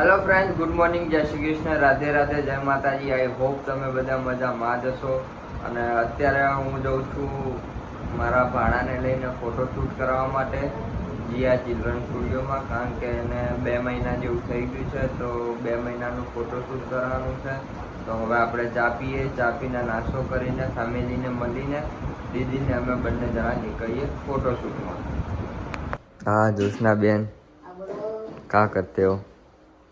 Hello friend good morning જય શ્રી કૃષ્ણ રાધે રાધે જય માતાજી. આઈ હોપ તમે બધા મજામાં જશો અને અત્યારે હું જઉં છું મારા ભાણાને લઈને ફોટોશૂટ કરવા માટે જીયા ચિલ્ડ્રન સ્ટુડિયોમાં કારણ કે એને બે મહિના જેવું થઈ ગયું છે તો બે મહિનાનું ફોટોશૂટ કરવાનું છે. તો હવે આપણે ચા પીએ ચા પીને નાસ્તો કરીને ફેમિલીને મળીને દીદીને અમે બંને જણા નીકળીએ ફોટોશૂટમાં હા જોશના બેન. કા કરતે હો?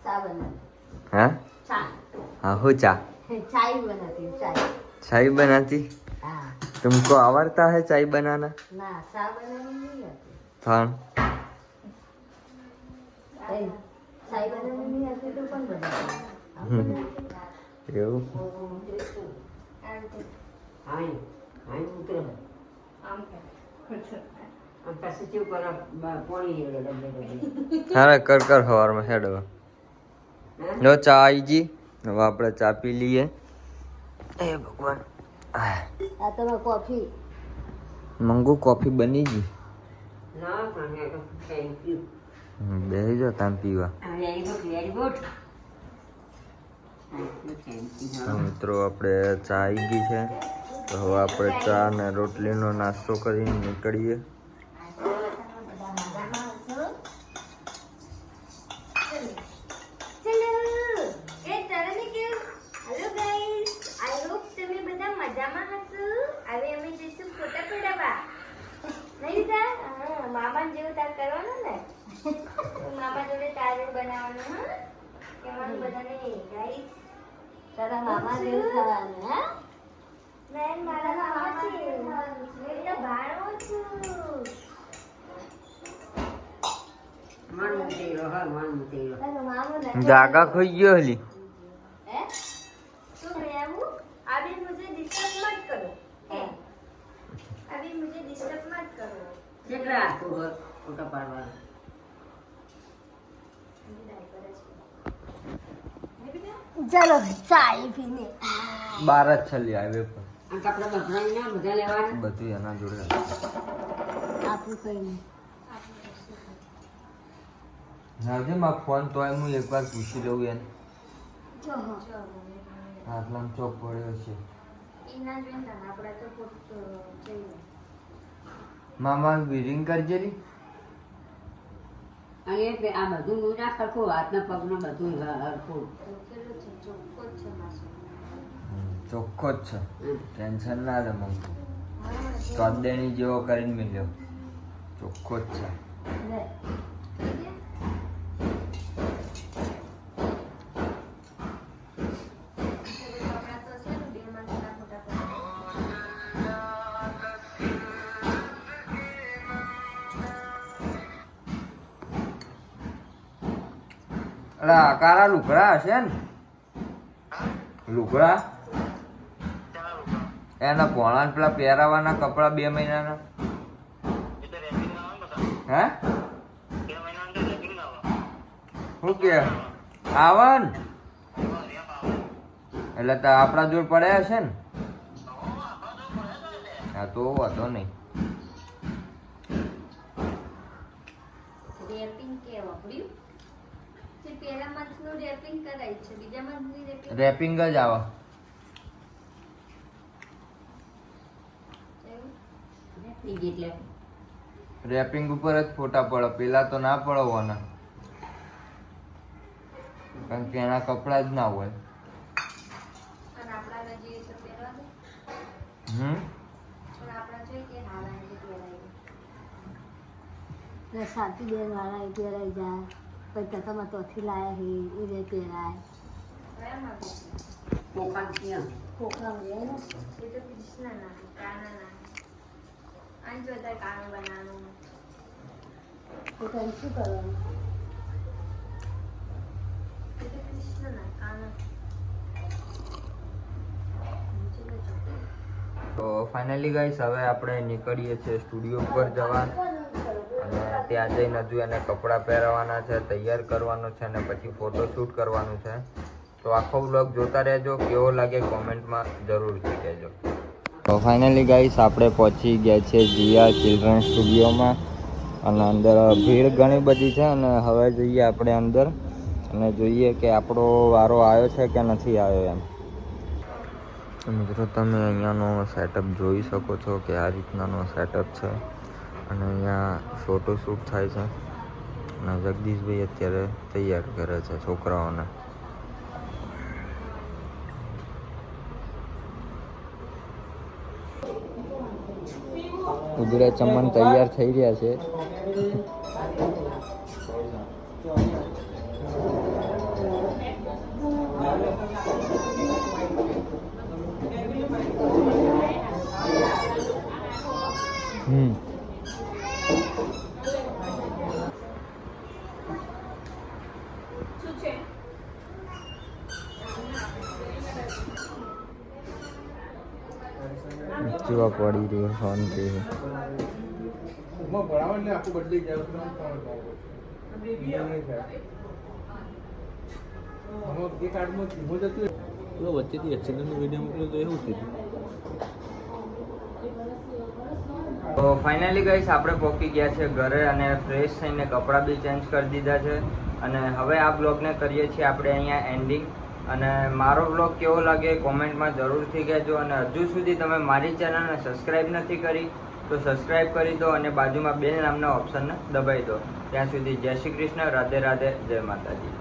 हाँ? हाँ हो चा. चाय बनाती? चाय चाय बनाती तुमको आवड़ता है चाय बनाना? ना चाय बनाने नहीं आती चाय बनाने नहीं आती तो कौन बनाता એવું હારે કર કર હવારમાં હેડવા લો ચા આવી ગઈ. હવે આપણે ચા પી લઈએ. એ ભગવાન. આ તમે કોફી. મંગુ કોફી બની ગઈ? ના પણ થેન્ક યુ હમ, બેસી જાઓ તાન પીવા. મિત્રો આપણે ચા આવી ગઈ છે. તો હવે આપણે ચા અને રોટલીનો નાસ્તો કરીને નીકળીએ હેલો એ તરને કેવું હેલો ગાઈસ આઈ હોપ તમે બધા મજામાં હશો હવે અમે જઈશું ફોટા પડાવવા નહીં તા હા મામા જેવું તાર કરવાનું ને મામા જોડે તારું બનાવવાનું કહેવાનું બધાને ગાઈસ તારા મામા જેવું થવાનું હા? મેં મારા મામા છે. મેં તો ભાણો છું. મન મુતેલો હા મન મુતેલો તારો મામો જાગા ખોઈ ગયો હલી. કેટલા હતું હોય ફોટા પાડવાના? ચાલો ચાય પીને. બાર જ છલી હાઈવે પર આ કપડા બપડાઈ બધા લેવાના. બધું એના જોડે. આપણું કઈ નહીં. આવજે માં ફોન તોય હું એકવાર પૂછી લઉં એને. આટલા ચોપ પડ્યો છે. એના જોઈને આપણે તો મામા બિરિંગ કરજેલી. અને આ બધું નું ના સરખું હાથના પગનું બધું હરખું. ચોખ્ખો જ છે. ટેન્શન ના લે મમ્મી હા ચોદેણી જેવો કરીને મળ્યો ચોખ્ખો જ છે. અલા કાળા લુગડા હશે ને? લુગડા? એના ને પેલા પહેરાવાના કપડા બે મહિનાના? હે? શું કે? આવન. એટલે તો આપણા જોડ પડ્યા છે ને? હા, તો વાંધો નહીં. રેપિંગ કે વાપર્યું પહેલા મંથનું રેપિંગ કરાય છે બીજા મંથની રેપિંગ રેપિંગ જ આવે. રેપિંગ ઉપર જ ફોટા પડે પેલા તો ના પડવાના. કારણ કે એના કપડા જ ના હોય. હમ? પણ આપણા જોઈએ કે હાલા એટલે પહેરાય ને શાંતિ બેન વાળા પહેરાઈ જાય. પછી તમે તો બધા શું કરવાનું તો ફાઇનલી ગાઈસ હવે આપણે નીકળીએ છીએ સ્ટુડિયો પર જવા ત્યાં જઈને હજુ એને કપડાં પહેરવાના છે, તૈયાર કરવાનું છે અને પછી ફોટોશૂટ કરવાનું છે. તો આખો બ્લોગ જોતા રહેજો, કેવો લાગે કોમેન્ટમાં જરૂરથી કહેજો. તો ફાઇનલી ગાઈસ આપણે પહોંચી ગયા છે જીયા ચિલ્ડ્રન સ્ટુડિયોમાં અને અંદર ભીડ ઘણી બધી છે અને હવે જઈએ આપણે અંદર. અને જોઈએ કે આપણો વારો આવ્યો છે કે નથી આવ્યો એમ. મિત્રો, તમે અહીંયાનો સેટઅપ જોઈ શકો છો કે આ રીતનાનો સેટઅપ છે. અને અહીંયા ફોટોશૂટ થાય છે. અને જગદીશભાઈ અત્યારે તૈયાર કરે છે છોકરાઓને. ઉજળા ચમન તૈયાર થઈ રહ્યા છે. હમ જોવા પડી રહ્યો શાંતિ ભણાવણ ને આખું બદલી જાય એટલે હું પણ નહીં થાય આમાં એક પડી રહ્યો જતું રહે. પેલો વચ્ચેથી એક્સિડન્ટનો વીડિયો મોકલ્યો તો એવું થયું? તો ફાઇનલી ગઈશ આપણે પહોંચી ગયા છે ઘરે અને ફ્રેશ થઈને કપડાં બી ચેન્જ કરી દીધા છે. અને હવે આ બ્લોગને કરીએ છીએ આપણે અહીંયા એન્ડિંગ અને મારો બ્લોગ કેવો લાગે કોમેન્ટમાં જરૂરથી કહેજો અને હજુ સુધી તમે મારી ચેનલને સબસ્ક્રાઈબ નથી કરી, તો સબસ્ક્રાઈબ કરી દો અને બાજુમાં બેલ નામના ઓપ્શનને દબાવી દો. ત્યાં સુધી જય શ્રી કૃષ્ણ, રાધે રાધે, જય માતાજી.